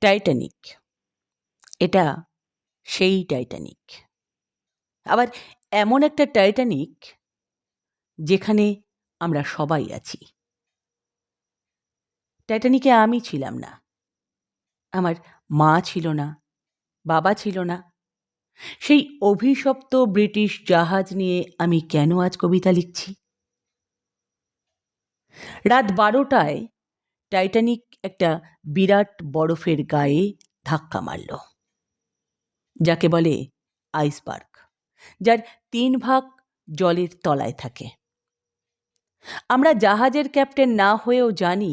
Titanic এটা সেই Titanic আবার এমন একটা টাইটানিক যেখানে আমরা সবাই আছি। টাইটানিকে আমি ছিলাম না। আমার মা ছিল না, বাবা ছিল না। সেই অভিশপ্ত ব্রিটিশ জাহাজ নিয়ে আমি কেন আজ কবিতা লিখছি? রাত বারোটায় টাইটানিক একটা বিরাট বরফের গায়ে ধাক্কা মারল, যাকে বলে আইসবার্গ, যার তিন ভাগ জলের তলায় থাকে। আমরা জাহাজের ক্যাপ্টেন না হয়েও জানি,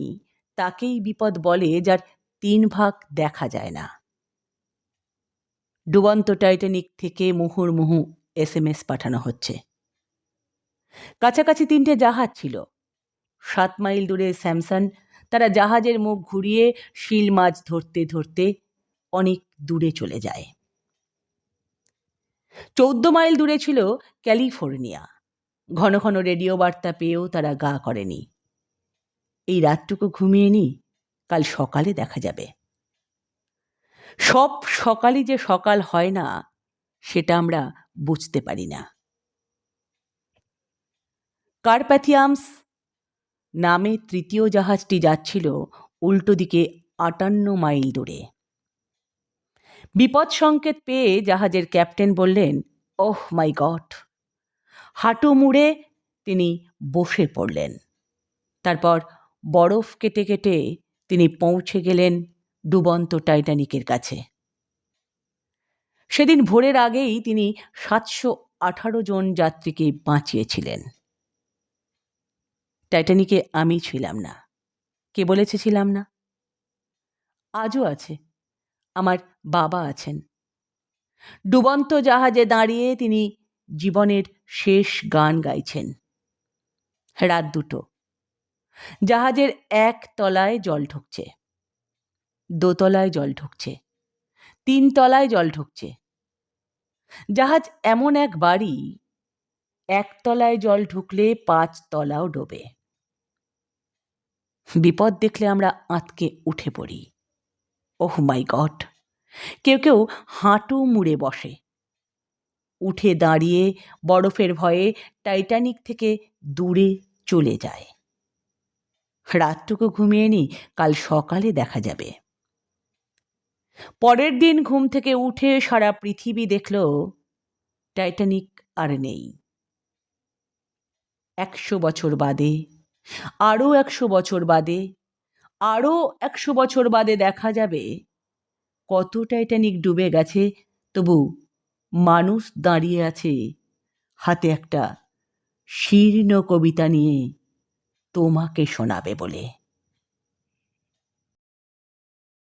তাকেই বিপদ বলে যার তিন ভাগ দেখা যায় না। ডুবন্ত টাইটানিক থেকে মুহুর্মুহু এস এম এস পাঠানো হচ্ছে। কাছাকাছি তিনটে জাহাজ ছিল, সাত মাইল দূরে স্যামসন তারা জাহাজের মুখ ঘুরিয়ে শিল মাছ ধরতে ধরতে অনেক দূরে চলে যায়। চৌদ্দ মাইল দূরে ছিল ক্যালিফোর্নিয়া। ঘন ঘন রেডিও বার্তা পেয়েও তারা গা করেনি। এই রাতটুকু ঘুমিয়ে নি, কাল সকালে দেখা যাবে। সব সকালই যে সকাল হয় না, সেটা আমরা বুঝতে পারি না। কার্প্যাথিয়ামস নামে তৃতীয় জাহাজটি যাচ্ছিল উল্টো দিকে আটান্ন মাইল দূরে। বিপদ সংকেত পেয়ে জাহাজের ক্যাপ্টেন বললেন, ওহ মাই গড! হাঁটু মুড়ে তিনি বসে পড়লেন। তারপর বরফ কেটে কেটে তিনি পৌঁছে গেলেন ডুবন্ত টাইটানিকের কাছে। সেদিন ভোরের আগেই তিনি সাতশো আঠারো জন যাত্রীকে বাঁচিয়েছিলেন। টাইটানিকে আমি ছিলাম না। কে বলেছে ছিলাম না? আজও আছে। আমার বাবা আছেন। ডুবন্ত জাহাজে দাঁড়িয়ে তিনি জীবনের শেষ গান গাইছেন। রাত দুটো। জাহাজের এক তলায় জল ঢুকছে। দোতলায় জল ঢুকছে। তিন তলায় জল ঢুকছে। জাহাজ এমন এক বাড়ি একতলায় জল ঢুকলে পাঁচ তলাও ডোবে। বিপদ দেখলে আমরা আঁতকে উঠে পড়ি। Oh my god! কেউ কেউ হাঁটু মুড়ে বসে। উঠে দাঁড়িয়ে বরফের ভয়ে টাইটানিক থেকে দূরে চলে যায়। রাতটুকু ঘুমিয়ে নি, কাল সকালে দেখা যাবে। পরের দিন ঘুম থেকে উঠে সারা পৃথিবী দেখল, টাইটানিক আর নেই। একশো বছর বাদে আরও একশো বছর বাদে আরও একশো বছর বাদে দেখা যাবে। কত টাইটানিক ডুবে গেছে, তবু মানুষ দাঁড়িয়ে আছে হাতে একটা শীর্ণ কবিতা নিয়ে তোমাকে শোনাবে বলে।